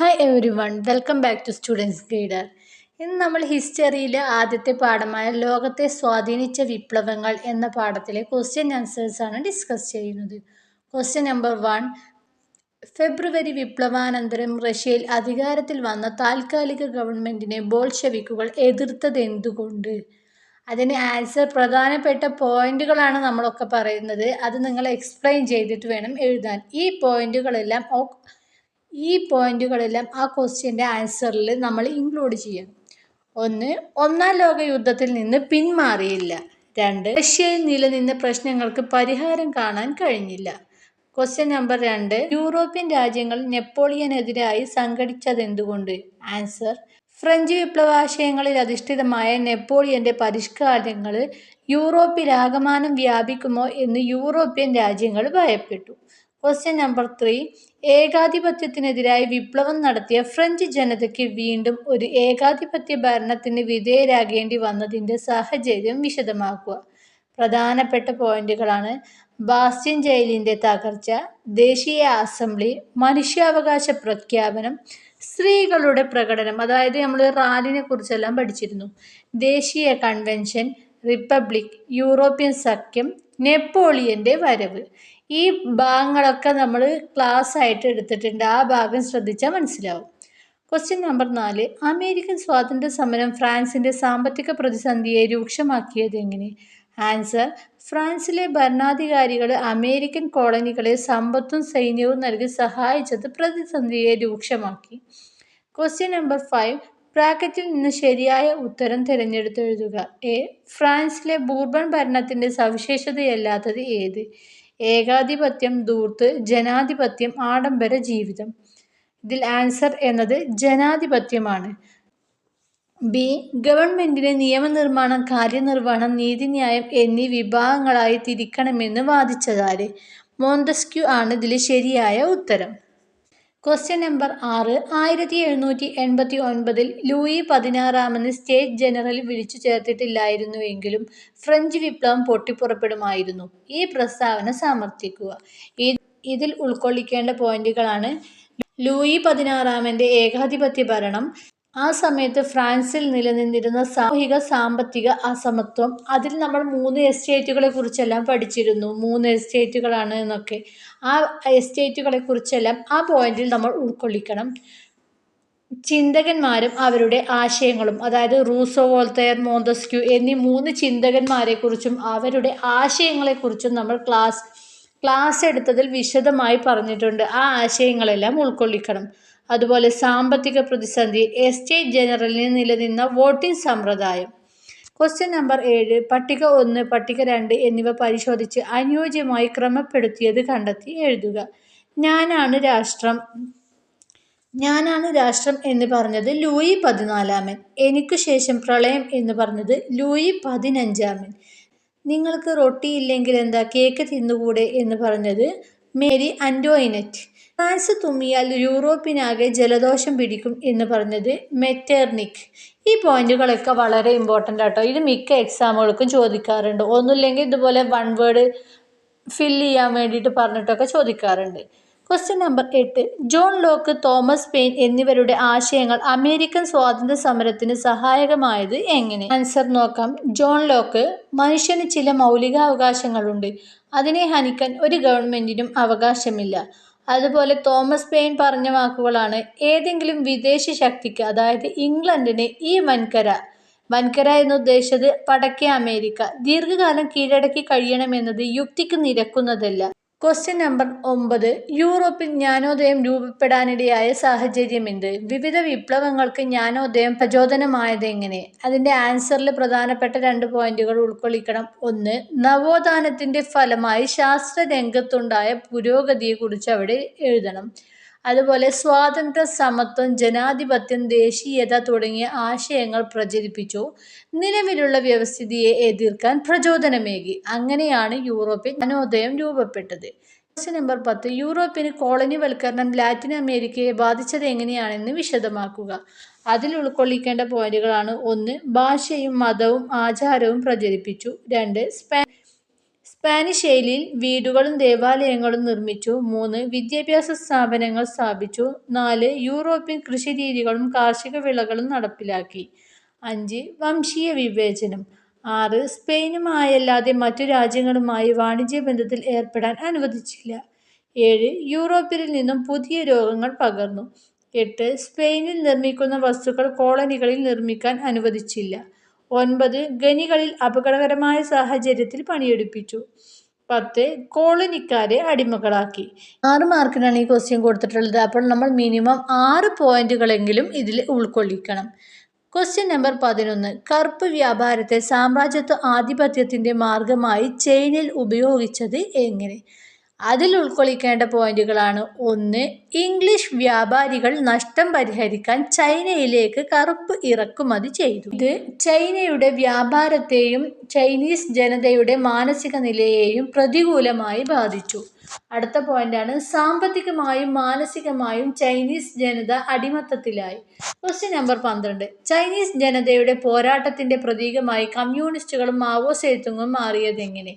Hi every one welcome back to students guider ഇന്ന് നമ്മൾ ഹിസ്റ്ററിയിലെ ആദ്യത്തെ പാഠമായ ലോകത്തെ സ്വാധീനിച്ച വിപ്ലവങ്ങൾ എന്ന പാഠത്തിലെ ക്വസ്റ്റ്യൻ ആൻസേഴ്സ് ആണ് ഡിസ്കസ് ചെയ്യുന്നത്. ക്വസ്റ്റ്യൻ നമ്പർ വൺ ഫെബ്രുവരി വിപ്ലവാനന്തരം റഷ്യയിൽ അധികാരത്തിൽ വന്ന താൽക്കാലിക ഗവൺമെന്റിനെ ബോൾഷെവിക്കുകൾ എതിർത്തത് എന്തുകൊണ്ട്? അതിന് ആൻസർ പ്രധാനപ്പെട്ട പോയിന്റുകളാണ് നമ്മളൊക്കെ പറയുന്നത്. അത് നിങ്ങൾ എക്സ്പ്ലെയിൻ ചെയ്തിട്ട് വേണം എഴുതാൻ. ഈ പോയിന്റുകളെല്ലാം ഈ പോയിന്റുകളെല്ലാം ആ ക്വസ്റ്റ്യന്റെ ആൻസറിൽ നമ്മൾ ഇൻക്ലൂഡ് ചെയ്യണം. ഒന്ന് ഒന്നാം ലോക യുദ്ധത്തിൽ നിന്ന് പിന്മാറിയില്ല. രണ്ട് റഷ്യയിൽ നിലനിന്ന പ്രശ്നങ്ങൾക്ക് പരിഹാരം കാണാൻ കഴിഞ്ഞില്ല. ക്വസ്റ്റ്യൻ നമ്പർ രണ്ട് യൂറോപ്യൻ രാജ്യങ്ങൾ നെപ്പോളിയനെതിരായി സംഘടിച്ചതെന്തുകൊണ്ട്? ആൻസർ ഫ്രഞ്ച് വിപ്ലവാശയങ്ങളിൽ അധിഷ്ഠിതമായ നെപ്പോളിയന്റെ പരിഷ്കാരങ്ങൾ യൂറോപ്പിലാകമാനം വ്യാപിക്കുമോ എന്ന് യൂറോപ്യൻ രാജ്യങ്ങൾ ഭയപ്പെട്ടു. ക്വസ്റ്റ്യൻ നമ്പർ ത്രീ ഏകാധിപത്യത്തിനെതിരായി വിപ്ലവം നടത്തിയ ഫ്രഞ്ച് ജനതയ്ക്ക് വീണ്ടും ഒരു ഏകാധിപത്യ ഭരണത്തിന് വിധേയരാകേണ്ടി വന്നതിന്റെ സാഹചര്യം വിശദമാക്കുക. പ്രധാനപ്പെട്ട പോയിന്റുകളാണ് ബാസ്റ്റ്യൻ ജയിലിന്റെ തകർച്ച ദേശീയ അസംബ്ലി മനുഷ്യാവകാശ പ്രഖ്യാപനം സ്ത്രീകളുടെ പ്രകടനം അതായത് നമ്മൾ റാലിനെ കുറിച്ചെല്ലാം പഠിച്ചിരുന്നു. ദേശീയ കൺവെൻഷൻ റിപ്പബ്ലിക് യൂറോപ്യൻ സഖ്യം നെപ്പോളിയന്റെ വരവ്. ഈ ഭാഗങ്ങളൊക്കെ നമ്മൾ ക്ലാസ് ആയിട്ട് എടുത്തിട്ടുണ്ട്. ആ ഭാഗം ശ്രദ്ധിച്ചാൽ മനസ്സിലാവും. ക്വസ്റ്റ്യൻ നമ്പർ നാല്. അമേരിക്കൻ സ്വാതന്ത്ര്യ സമരം ഫ്രാൻസിന്റെ സാമ്പത്തിക പ്രതിസന്ധിയെ രൂക്ഷമാക്കിയത് എങ്ങനെ? ആൻസർ ഫ്രാൻസിലെ ഭരണാധികാരികൾ അമേരിക്കൻ കോളനികളെ സമ്പത്തും സൈന്യവും നൽകി സഹായിച്ചത് പ്രതിസന്ധിയെ രൂക്ഷമാക്കി. ക്വസ്റ്റ്യൻ നമ്പർ ഫൈവ് ബ്രാക്കറ്റിൽ നിന്ന് ശരിയായ ഉത്തരം തിരഞ്ഞെടുത്തെഴുതുക. എ. ഫ്രാൻസിലെ ബൂർബൺ ഭരണത്തിന്റെ സവിശേഷതയല്ലാത്തത് ഏത്? ഏകാധിപത്യം ധൂർത്ത് ജനാധിപത്യം ആഡംബര ജീവിതം. ഇതിൽ ആൻസർ എന്നത് ജനാധിപത്യമാണ്. ബി. ഗവൺമെന്റിനെ നിയമനിർമ്മാണം കാര്യനിർവഹണം നീതിന്യായം എന്നീ വിഭാഗങ്ങളായി തിരിക്കണമെന്ന് വാദിച്ചതാര്? മോന്തസ്ക്യു ആണ് ഇതിൽ ശരിയായ ഉത്തരം. ക്വസ്റ്റ്യൻ നമ്പർ ആറ് ആയിരത്തി എഴുന്നൂറ്റി എൺപത്തി ഒൻപതിൽ ലൂയി പതിനാറാമന് സ്റ്റേറ്റ് ജനറൽ വിളിച്ചു ചേർത്തിട്ടില്ലായിരുന്നുവെങ്കിലും ഫ്രഞ്ച് വിപ്ലവം പൊട്ടിപ്പുറപ്പെടുമായിരുന്നു. ഈ പ്രസ്താവന സമർത്ഥിക്കുക. ഇതിൽ ഉൾക്കൊള്ളിക്കേണ്ട പോയിന്റുകളാണ് ലൂയി പതിനാറാമന്റെ ഏകാധിപത്യ ഭരണം ആ സമയത്ത് ഫ്രാൻസിൽ നിലനിന്നിരുന്ന സാമൂഹിക സാമ്പത്തിക അസമത്വം. അതിൽ നമ്മൾ മൂന്ന് എസ്റ്റേറ്റുകളെ കുറിച്ചെല്ലാം പഠിച്ചിരുന്നു. മൂന്ന് എസ്റ്റേറ്റുകളാണ് എന്നൊക്കെ. ആ എസ്റ്റേറ്റുകളെ കുറിച്ചെല്ലാം ആ പോയിന്റിൽ നമ്മൾ ഉൾക്കൊള്ളിക്കണം. ചിന്തകന്മാരും അവരുടെ ആശയങ്ങളും അതായത് റൂസോ വോൾത്തയർ മോന്തസ്ക്യൂ എന്നീ മൂന്ന് ചിന്തകന്മാരെക്കുറിച്ചും അവരുടെ ആശയങ്ങളെക്കുറിച്ചും നമ്മൾ ക്ലാസ് ക്ലാസ് എടുത്തതിൽ വിശദമായി പറഞ്ഞിട്ടുണ്ട്. ആ ആശയങ്ങളെല്ലാം ഉൾക്കൊള്ളിക്കണം. അതുപോലെ സാമ്പത്തിക പ്രതിസന്ധി എസ്റ്റേറ്റ് ജനറലിന് നിലനിന്ന വോട്ടിംഗ് സമ്പ്രദായം. ക്വസ്റ്റ്യൻ നമ്പർ ഏഴ് പട്ടിക ഒന്ന് പട്ടിക രണ്ട് എന്നിവ പരിശോധിച്ച് അനുയോജ്യമായി ക്രമപ്പെടുത്തിയത് കണ്ടെത്തി എഴുതുക. ഞാനാണ് രാഷ്ട്രം. ഞാനാണ് രാഷ്ട്രം എന്ന് പറഞ്ഞത് ലൂയി പതിനാലാമൻ. എനിക്കു ശേഷം പ്രളയം എന്ന് പറഞ്ഞത് ലൂയി പതിനഞ്ചാമൻ. നിങ്ങൾക്ക് റൊട്ടി ഇല്ലെങ്കിൽ എന്താ കേക്ക് തിന്നുകൂടെ എന്ന് പറഞ്ഞത് മേരി അന്റോയിനറ്റ് ഫ്രാൻസ് തുമ്മിയാൽ യൂറോപ്പിനാകെ ജലദോഷം പിടിക്കും എന്ന് പറഞ്ഞത് മെറ്റേർണിക്. ഈ പോയിന്റുകളൊക്കെ വളരെ ഇമ്പോർട്ടന്റ് ആട്ടോ. ഇത് മിക്ക എക്സാമുകൾക്കും ചോദിക്കാറുണ്ട്. ഒന്നുമില്ലെങ്കിൽ ഇതുപോലെ വൺ വേർഡ് ഫിൽ ചെയ്യാൻ വേണ്ടിയിട്ട് പറഞ്ഞിട്ടൊക്കെ ചോദിക്കാറുണ്ട്. ക്വസ്റ്റ്യൻ നമ്പർ എട്ട്. ജോൺ ലോക്ക് തോമസ് പെയിൻ എന്നിവരുടെ ആശയങ്ങൾ അമേരിക്കൻ സ്വാതന്ത്ര്യ സമരത്തിന് സഹായകമായത് എങ്ങനെ? ആൻസർ നോക്കാം. ജോൺ ലോക്ക് മനുഷ്യന് ചില മൗലികാവകാശങ്ങളുണ്ട്. അതിനെ ഹനിക്കാൻ ഒരു ഗവൺമെന്റിനും അവകാശമില്ല. അതുപോലെ തോമസ് പെയിൻ പറഞ്ഞ വാക്കുകളാണ് ഏതെങ്കിലും വിദേശ ശക്തിക്ക് അതായത് ഇംഗ്ലണ്ടിന് ഈ വൻകര. വൻകര എന്ന് ഉദ്ദേശിച്ചത് വടക്കേ അമേരിക്ക. ദീർഘകാലം കീഴടക്കി കഴിയണമെന്നത് യുക്തിക്ക് നിരക്കുന്നതല്ല. ക്വസ്റ്റ്യൻ നമ്പർ ഒമ്പത്. യൂറോപ്പിൽ ജ്ഞാനോദയം രൂപപ്പെടാനിടയായ സാഹചര്യം എന്ത് വിവിധ വിപ്ലവങ്ങൾക്ക് ജ്ഞാനോദയം പ്രചോദനമായത് എങ്ങനെ? അതിന്റെ ആൻസറിൽ പ്രധാനപ്പെട്ട രണ്ട് പോയിന്റുകൾ ഉൾക്കൊള്ളിക്കണം. ഒന്ന് നവോത്ഥാനത്തിന്റെ ഫലമായി ശാസ്ത്ര രംഗത്തുണ്ടായ പുരോഗതിയെക്കുറിച്ച് അവിടെ എഴുതണം. അതുപോലെ സ്വാതന്ത്ര്യ സമത്വം ജനാധിപത്യം ദേശീയത തുടങ്ങിയ ആശയങ്ങൾ പ്രചരിപ്പിച്ചു. നിലവിലുള്ള വ്യവസ്ഥിതിയെ എതിർക്കാൻ പ്രചോദനമേകി. അങ്ങനെയാണ് യൂറോപ്യൻ ജ്ഞാനോദയം രൂപപ്പെട്ടത്. ക്വസ്റ്റ്യൻ നമ്പർ പത്ത്. യൂറോപ്പിന് കോളനിവൽക്കരണം ലാറ്റിൻ അമേരിക്കയെ ബാധിച്ചത് എങ്ങനെയാണെന്ന് വിശദമാക്കുക. അതിൽ ഉൾക്കൊള്ളിക്കേണ്ട പോയിന്റുകളാണ് ഒന്ന്. ഭാഷയും മതവും ആചാരവും പ്രചരിപ്പിച്ചു. രണ്ട്. സ്പാ സ്പാനിഷ് ശൈലിയിൽ വീടുകളും ദേവാലയങ്ങളും നിർമ്മിച്ചു. മൂന്ന് വിദ്യാഭ്യാസ സ്ഥാപനങ്ങൾ സ്ഥാപിച്ചു. നാല് യൂറോപ്യൻ കൃഷിരീതികളും കാർഷിക വിളകളും നടപ്പിലാക്കി. അഞ്ച് വംശീയ വിവേചനം. ആറ് സ്പെയിനുമായല്ലാതെ മറ്റു രാജ്യങ്ങളുമായി വാണിജ്യ ബന്ധത്തിൽ ഏർപ്പെടാൻ അനുവദിച്ചില്ല. ഏഴ് യൂറോപ്പിൽ നിന്നും പുതിയ രോഗങ്ങൾ പകർന്നു. എട്ട് സ്പെയിനിൽ നിർമ്മിക്കുന്ന വസ്തുക്കൾ കോളനികളിൽ നിർമ്മിക്കാൻ അനുവദിച്ചില്ല. ഒൻപത് ഖനികളിൽ അപകടകരമായ സാഹചര്യത്തിൽ പണിയെടുപ്പിച്ചു. പത്ത് കോളനിക്കാരെ അടിമകളാക്കി. ആറ് മാർക്കിനാണ് ഈ ക്വസ്റ്റ്യൻ കൊടുത്തിട്ടുള്ളത്. അപ്പോൾ നമ്മൾ മിനിമം ആറ് പോയിന്റുകളെങ്കിലും ഇതിൽ ഉൾക്കൊള്ളിക്കണം. ക്വസ്റ്റ്യൻ നമ്പർ പതിനൊന്ന്. കറുപ്പ് വ്യാപാരത്തെ സാമ്രാജ്യത്വ ആധിപത്യത്തിന്റെ മാർഗമായി ചൈനയിൽ ഉപയോഗിച്ചത് എങ്ങനെ? അതിൽ ഉൾക്കൊള്ളിക്കേണ്ട പോയിന്റുകളാണ് ഒന്ന് ഇംഗ്ലീഷ് വ്യാപാരികൾ നഷ്ടം പരിഹരിക്കാൻ ചൈനയിലേക്ക് കറുപ്പ് ഇറക്കുമതി ചെയ്തു. ഇത് ചൈനയുടെ വ്യാപാരത്തെയും ചൈനീസ് ജനതയുടെ മാനസിക നിലയെയും പ്രതികൂലമായി ബാധിച്ചു. അടുത്ത പോയിന്റാണ് സാമ്പത്തികമായും മാനസികമായും ചൈനീസ് ജനത അടിമത്തത്തിലായി. ക്വസ്റ്റ്യൻ നമ്പർ പന്ത്രണ്ട് ചൈനീസ് ജനതയുടെ പോരാട്ടത്തിന്റെ പ്രതീകമായി കമ്മ്യൂണിസ്റ്റുകളും മാവോ മാവോസേത്തുങ്ങും മാറിയതെങ്ങനെ?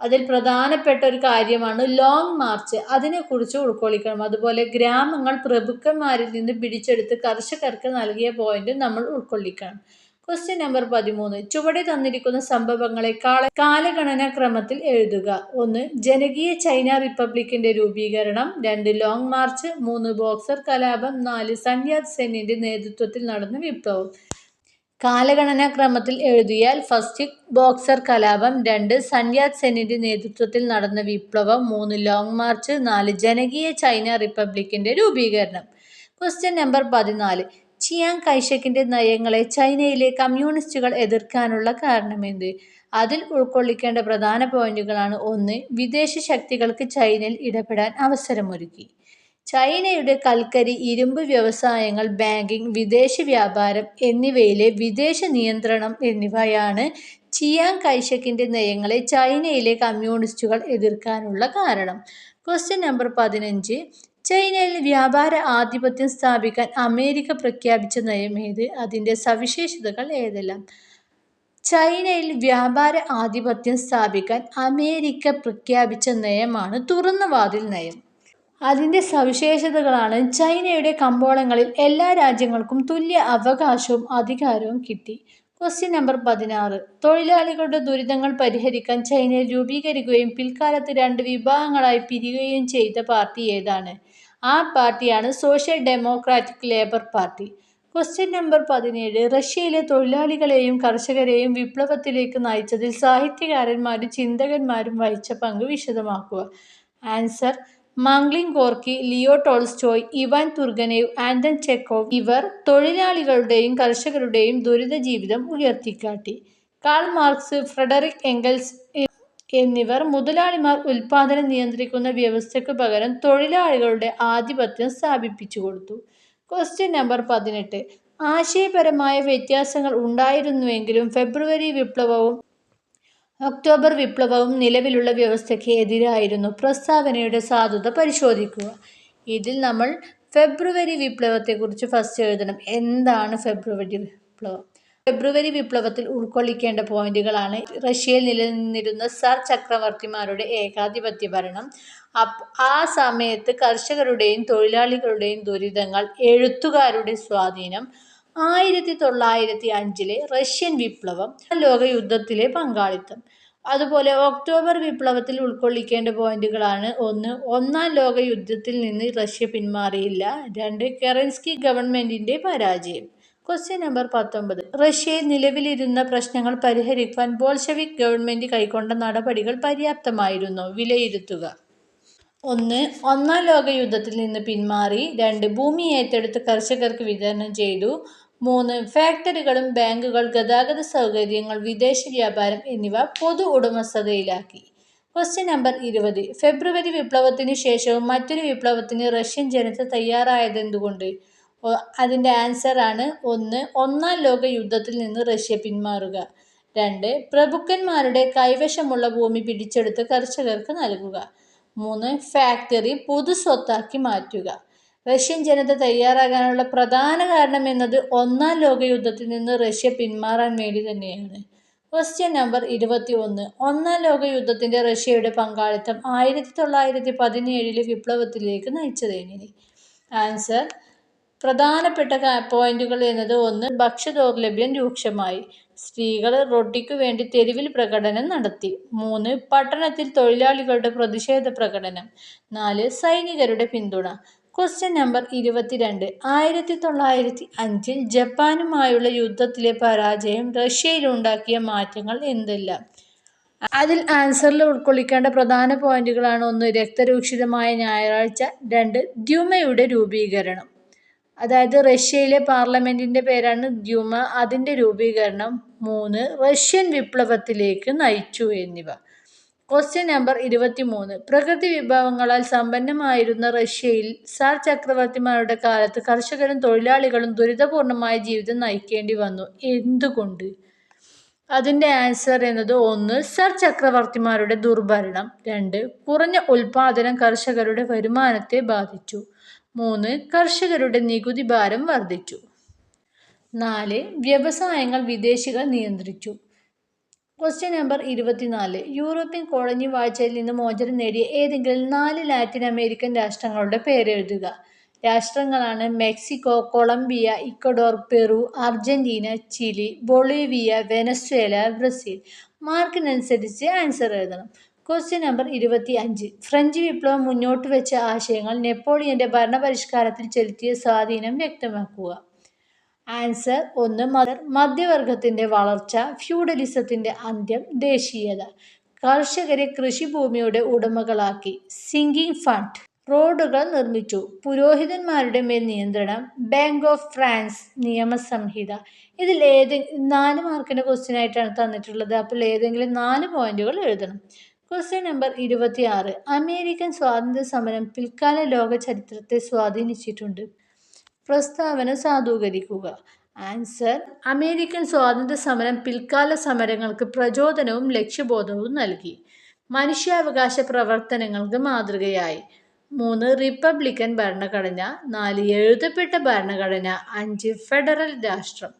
അതിൽ പ്രധാനപ്പെട്ട ഒരു കാര്യമാണ് ലോങ് മാർച്ച് അതിനെക്കുറിച്ച് ഉൾക്കൊള്ളിക്കണം. അതുപോലെ ഗ്രാമങ്ങൾ പ്രഭുക്കന്മാരിൽ നിന്ന് പിടിച്ചെടുത്ത് കർഷകർക്ക് നൽകിയ പോയിന്റ് നമ്മൾ ഉൾക്കൊള്ളിക്കണം. ക്വസ്റ്റ്യൻ നമ്പർ പതിമൂന്ന്. ചുവടെ തന്നിരിക്കുന്ന സംഭവങ്ങളെ കാല കാലഗണന ക്രമത്തിൽ എഴുതുക. ഒന്ന് ജനകീയ ചൈന റിപ്പബ്ലിക്കിന്റെ രൂപീകരണം. രണ്ട് ലോങ് മാർച്ച് മൂന്ന് ബോക്സർ കലാപം. നാല് സന്യാദ് സെന്നിന്റെ നേതൃത്വത്തിൽ നടന്ന വിപ്ലവം. കാലഗണനാ ക്രമത്തിൽ എഴുതിയാൽ ഫസ്റ്റ് ബോക്സർ കലാപം രണ്ട് സന്യാദ് സെനിന്റെ നേതൃത്വത്തിൽ നടന്ന വിപ്ലവം മൂന്ന് ലോങ് മാർച്ച് നാല് ജനകീയ ചൈന റിപ്പബ്ലിക്കിന്റെ രൂപീകരണം. ക്വസ്റ്റ്യൻ നമ്പർ പതിനാല്. ചിയാങ് കൈഷക്കിന്റെ നയങ്ങളെ ചൈനയിലെ കമ്മ്യൂണിസ്റ്റുകൾ എതിർക്കാനുള്ള കാരണമെന്ത്? അതിൽ ഉൾക്കൊള്ളിക്കേണ്ട പ്രധാന പോയിന്റുകളാണ് ഒന്ന് വിദേശ ശക്തികൾക്ക് ചൈനയിൽ ഇടപെടാൻ അവസരമൊരുക്കി. ചൈനയുടെ കൽക്കരി ഇരുമ്പ് വ്യവസായങ്ങൾ ബാങ്കിംഗ് വിദേശ വ്യാപാരം എന്നിവയിലെ വിദേശ നിയന്ത്രണം എന്നിവയാണ് ചിയാങ് കൈഷക്കിന്റെ നയങ്ങളെ ചൈനയിലെ കമ്മ്യൂണിസ്റ്റുകൾ എതിർക്കാനുള്ള കാരണം. ക്വസ്റ്റ്യൻ നമ്പർ പതിനഞ്ച്. ചൈനയിൽ വ്യാപാര ആധിപത്യം സ്ഥാപിക്കാൻ അമേരിക്ക പ്രഖ്യാപിച്ച നയം ഏത്? അതിന്റെ സവിശേഷതകൾ ഏതെല്ലാം? ചൈനയിൽ വ്യാപാര ആധിപത്യം സ്ഥാപിക്കാൻ അമേരിക്ക പ്രഖ്യാപിച്ച നയമാണ് തുറന്ന വാതിൽ നയം. അതിന്റെ സവിശേഷതകളാണ് ചൈനയുടെ കമ്പോളങ്ങളിൽ എല്ലാ രാജ്യങ്ങൾക്കും തുല്യ അവകാശവും അധികാരവും കിട്ടി. ക്വസ്റ്റ്യൻ നമ്പർ പതിനാറ്. തൊഴിലാളികളുടെ ദുരിതങ്ങൾ പരിഹരിക്കാൻ ചൈനയിൽ രൂപീകരിക്കുകയും പിൽക്കാലത്ത് രണ്ട് വിഭാഗങ്ങളായി പിരിയുകയും ചെയ്ത പാർട്ടി ഏതാണ്? ആ പാർട്ടിയാണ് social democratic labour party. Question number പതിനേഴ്. റഷ്യയിലെ തൊഴിലാളികളെയും കർഷകരെയും വിപ്ലവത്തിലേക്ക് നയിച്ചതിൽ സാഹിത്യകാരന്മാരും ചിന്തകന്മാരും വഹിച്ച പങ്ക് വിശദമാക്കുക. Answer മാംഗ്ലിൻ Gorky Leo Tolstoy Ivan Turgenev Anton Chekhov ഇവർ തൊഴിലാളികളുടെയും കർഷകരുടെയും ദുരിത ജീവിതം ഉയർത്തിക്കാട്ടി. കാൾ മാർക്സ് ഫ്രെഡറിക് എംഗൽസ് എന്നിവർ മുതലാളിമാർ ഉൽപാദനം നിയന്ത്രിക്കുന്ന വ്യവസ്ഥയ്ക്ക് പകരം തൊഴിലാളികളുടെ ആധിപത്യം സ്ഥാപിപ്പിച്ചു കൊടുത്തു. ക്വസ്റ്റ്യൻ നമ്പർ പതിനെട്ട്. ആശയപരമായ വ്യത്യാസങ്ങൾ ഉണ്ടായിരുന്നുവെങ്കിലും ഫെബ്രുവരി വിപ്ലവവും ഒക്ടോബർ വിപ്ലവവും നിലവിലുള്ള വ്യവസ്ഥയ്ക്ക് എതിരായിരുന്നു. പ്രസ്താവനയുടെ സാധുത പരിശോധിക്കുക. ഇതിൽ നമ്മൾ ഫെബ്രുവരി വിപ്ലവത്തെക്കുറിച്ച് ഫസ്റ്റ് എഴുതണം. എന്താണ് ഫെബ്രുവരി വിപ്ലവം? ഫെബ്രുവരി വിപ്ലവത്തിൽ ഉൾക്കൊള്ളിക്കേണ്ട പോയിന്റുകളാണ് റഷ്യയിൽ നിലനിന്നിരുന്ന സർ ചക്രവർത്തിമാരുടെ ഏകാധിപത്യ ഭരണം ആ സമയത്ത് കർഷകരുടെയും തൊഴിലാളികളുടെയും ദുരിതങ്ങൾ എഴുത്തുകാരുടെ സ്വാധീനം ആയിരത്തി തൊള്ളായിരത്തി അഞ്ചിലെ റഷ്യൻ വിപ്ലവം ലോകയുദ്ധത്തിലെ പങ്കാളിത്തം. അതുപോലെ ഒക്ടോബർ വിപ്ലവത്തിൽ ഉൾക്കൊള്ളിക്കേണ്ട പോയിന്റുകളാണ് ഒന്ന് ഒന്നാം ലോക യുദ്ധത്തിൽ നിന്ന് റഷ്യ പിന്മാറിയില്ല രണ്ട് കെറൻസ്കി ഗവൺമെന്റിന്റെ പരാജയം. ക്വസ്റ്റ്യൻ നമ്പർ പത്തൊമ്പത്. റഷ്യയിൽ നിലവിലിരുന്ന പ്രശ്നങ്ങൾ പരിഹരിക്കാൻ ബോൾഷവിക് ഗവൺമെന്റ് കൈക്കൊണ്ട നടപടികൾ പര്യാപ്തമായിരുന്നു? വിലയിരുത്തുക. ഒന്ന് ഒന്നാം ലോക യുദ്ധത്തിൽ നിന്ന് പിന്മാറി രണ്ട് ഭൂമി ഏറ്റെടുത്ത് കർഷകർക്ക് വിതരണം ചെയ്തു മൂന്ന് ഫാക്ടറികളും ബാങ്കുകൾ ഗതാഗത സൗകര്യങ്ങൾ വിദേശ വ്യാപാരം എന്നിവ പൊതു ഉടമസ്ഥതയിലാക്കി. ക്വസ്റ്റ്യൻ നമ്പർ ഇരുപത്. ഫെബ്രുവരി വിപ്ലവത്തിന് ശേഷവും മറ്റൊരു വിപ്ലവത്തിന് റഷ്യൻ ജനത തയ്യാറായതെന്തുകൊണ്ട്? അതിന്റെ ആൻസർ ആണ് ഒന്ന് ഒന്നാം ലോക യുദ്ധത്തിൽ നിന്ന് റഷ്യ പിന്മാറുക. രണ്ട് പ്രഭുക്കന്മാരുടെ കൈവശമുള്ള ഭൂമി പിടിച്ചെടുത്ത് കർഷകർക്ക് നൽകുക. മൂന്ന് ഫാക്ടറി പൊതു സ്വത്താക്കി മാറ്റുക. റഷ്യൻ ജനത തയ്യാറാകാനുള്ള പ്രധാന കാരണം എന്നത് ഒന്നാം ലോകയുദ്ധത്തിൽ നിന്ന് റഷ്യ പിന്മാറാൻ വേണ്ടി തന്നെയാണ്. ക്വസ്റ്റ്യൻ നമ്പർ ഇരുപത്തി ഒന്ന് ഒന്നാം ലോകയുദ്ധത്തിന്റെ റഷ്യയുടെ പങ്കാളിത്തം ആയിരത്തി തൊള്ളായിരത്തി പതിനേഴിലെ വിപ്ലവത്തിലേക്ക് നയിച്ചതെങ്ങനെ ആൻസർ പ്രധാനപ്പെട്ട പോയിന്റുകൾ എന്നത് ഒന്ന് ഭക്ഷ്യദൗർലഭ്യം രൂക്ഷമായി. സ്ത്രീകൾ റൊട്ടിക്കു വേണ്ടി തെരുവിൽ പ്രകടനം നടത്തി. മൂന്ന് പട്ടണത്തിൽ തൊഴിലാളികളുടെ പ്രതിഷേധ പ്രകടനം. നാല് സൈനികരുടെ പിന്തുണ. ക്വസ്റ്റ്യൻ നമ്പർ ഇരുപത്തിരണ്ട്. ആയിരത്തി തൊള്ളായിരത്തി അഞ്ചിൽ ജപ്പാനുമായുള്ള യുദ്ധത്തിലെ പരാജയം റഷ്യയിലുണ്ടാക്കിയ മാറ്റങ്ങൾ എന്തെല്ലാം? അതിൽ ആൻസറിൽ ഉൾക്കൊള്ളിക്കേണ്ട പ്രധാന പോയിന്റുകളാണ് ഒന്ന് രക്തരൂക്ഷിതമായ ഞായറാഴ്ച. രണ്ട് ദ്യുമയുടെ രൂപീകരണം. അതായത് റഷ്യയിലെ പാർലമെന്റിന്റെ പേരാണ് ദ്യുമ. അതിന്റെ രൂപീകരണം. മൂന്ന് റഷ്യൻ വിപ്ലവത്തിലേക്ക് നയിച്ചു എന്നിവ. ക്വസ്റ്റ്യൻ നമ്പർ ഇരുപത്തിമൂന്ന്. പ്രകൃതി വിഭവങ്ങളാൽ സമ്പന്നമായിരുന്ന റഷ്യയിൽ സാർ ചക്രവർത്തിമാരുടെ കാലത്ത് കർഷകരും തൊഴിലാളികളും ദുരിതപൂർണമായ ജീവിതം നയിക്കേണ്ടി വന്നു. എന്തുകൊണ്ട്? അതിന്റെ ആൻസർ എന്നത് ഒന്ന് സർ ചക്രവർത്തിമാരുടെ ദുർഭരണം. രണ്ട് കുറഞ്ഞ ഉൽപാദനം കർഷകരുടെ വരുമാനത്തെ ബാധിച്ചു. മൂന്ന് കർഷകരുടെ നികുതി ഭാരം വർദ്ധിച്ചു. നാല് വ്യവസായങ്ങൾ വിദേശികൾ നിയന്ത്രിച്ചു. ക്വസ്റ്റ്യൻ നമ്പർ ഇരുപത്തിനാല്. യൂറോപ്യൻ കോളനി വാഴ്ചയിൽ നിന്ന് മോചനം നേടിയ ഏതെങ്കിലും നാല് ലാറ്റിൻ അമേരിക്കൻ രാഷ്ട്രങ്ങളുടെ പേരെഴുതുക രാഷ്ട്രങ്ങളാണ് Mexico Colombia Ecuador Peru Argentina Chile Bolivia Venezuela Brazil. മാർക്കിനനുസരിച്ച് answer എഴുതണം. ക്വസ്റ്റ്യൻ നമ്പർ ഇരുപത്തി അഞ്ച് ഫ്രഞ്ച് വിപ്ലവം മുന്നോട്ട് വെച്ച ആശയങ്ങൾ നെപ്പോളിയന്റെ ഭരണപരിഷ്കാരത്തിൽ ചെലുത്തിയ സ്വാധീനം വ്യക്തമാക്കുക. ആൻസർ ഒന്ന് മദർ. മധ്യവർഗത്തിന്റെ വളർച്ച ഫ്യൂഡലിസത്തിന്റെ അന്ത്യം ദേശീയത. കർഷകരെ കൃഷിഭൂമിയുടെ ഉടമകളാക്കി. Sinking fund. റോഡുകൾ നിർമ്മിച്ചു. പുരോഹിതന്മാരുടെ മേൽ നിയന്ത്രണം. ബാങ്ക് ഓഫ് ഫ്രാൻസ് നിയമസംഹിത. ഇതിൽ ഏതെ നാല് മാർക്കിന്റെ ക്വസ്റ്റ്യൻ ആയിട്ടാണ് തന്നിട്ടുള്ളത്. അപ്പോൾ ഏതെങ്കിലും നാല് പോയിന്റുകൾ എഴുതണം. ക്വസ്റ്റ്യൻ നമ്പർ ഇരുപത്തി ആറ് അമേരിക്കൻ സ്വാതന്ത്ര്യ സമരം പിൽക്കാല ലോക ചരിത്രത്തെ സ്വാധീനിച്ചിട്ടുണ്ട്. പ്രസ്താവന സാധൂകരിക്കുക. ആൻസർ അമേരിക്കൻ സ്വാതന്ത്ര്യ സമരം പിൽക്കാല സമരങ്ങൾക്ക് പ്രചോദനവും ലക്ഷ്യബോധവും നൽകി. മനുഷ്യാവകാശ പ്രവർത്തനങ്ങൾക്ക് മാതൃകയായി. മൂന്ന് റിപ്പബ്ലിക്കൻ ഭരണഘടന. നാല് എഴുതപ്പെട്ട ഭരണഘടന. അഞ്ച് ഫെഡറൽ രാഷ്ട്രം.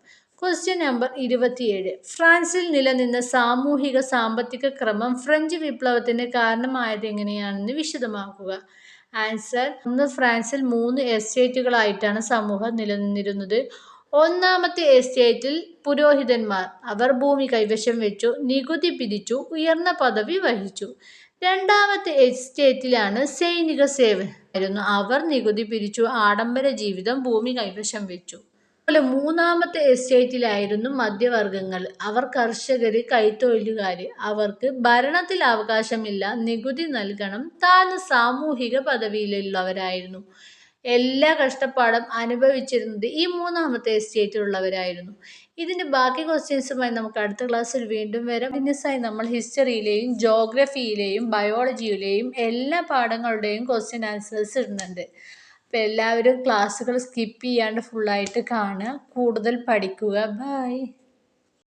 ക്വസ്റ്റ്യൻ നമ്പർ ഇരുപത്തിയേഴ്. ഫ്രാൻസിൽ നിലനിന്ന സാമൂഹിക സാമ്പത്തിക ക്രമം ഫ്രഞ്ച് വിപ്ലവത്തിന് കാരണമായത് എങ്ങനെയാണെന്ന് വിശദമാക്കുക. ആൻസർ ഒന്ന് ഫ്രാൻസിൽ മൂന്ന് എസ്റ്റേറ്റുകളായിട്ടാണ് സമൂഹം നിലനിന്നിരുന്നത്. ഒന്നാമത്തെ എസ്റ്റേറ്റിൽ പുരോഹിതന്മാർ അവർ ഭൂമി കൈവശം വെച്ചു നികുതി പിരിച്ചു ഉയർന്ന പദവി വഹിച്ചു. രണ്ടാമത്തെ എസ്റ്റേറ്റിലാണ് സൈനിക സേവനം അവർ നികുതി പിരിച്ചു ആഡംബര ജീവിതം ഭൂമി കൈവശം വെച്ചു. അതുപോലെ മൂന്നാമത്തെ എസ്റ്റേറ്റിലായിരുന്നു മധ്യവർഗങ്ങൾ. അവർ കർഷകർ കൈത്തൊഴിലുകാർ അവർക്ക് ഭരണത്തിൽ അവകാശമില്ല നികുതി നൽകണം താഴ്ന്ന സാമൂഹിക പദവിയിലുള്ളവരായിരുന്നു. എല്ലാ കഷ്ടപ്പാടും അനുഭവിച്ചിരുന്നത് ഈ മൂന്നാമത്തെ എസ്റ്റേറ്റിലുള്ളവരായിരുന്നു. ഇതിന്റെ ബാക്കി ക്വസ്റ്റ്യൻസുമായി നമുക്ക് അടുത്ത ക്ലാസ്സിൽ വീണ്ടും വരാം. ബിസിനസ്സായി നമ്മൾ ഹിസ്റ്ററിയിലെയും ജോഗ്രഫിയിലെയും ബയോളജിയിലെയും എല്ലാ പാഠങ്ങളുടെയും ക്വസ്റ്റ്യൻ ആൻസേഴ്സ് ഇടുന്നുണ്ട്. അപ്പോൾ എല്ലാവരും ക്ലാസ്സുകൾ സ്കിപ്പ് ചെയ്യാണ്ട് ഫുള്ളായിട്ട് കാണുക. കൂടുതൽ പഠിക്കുക. ബായ്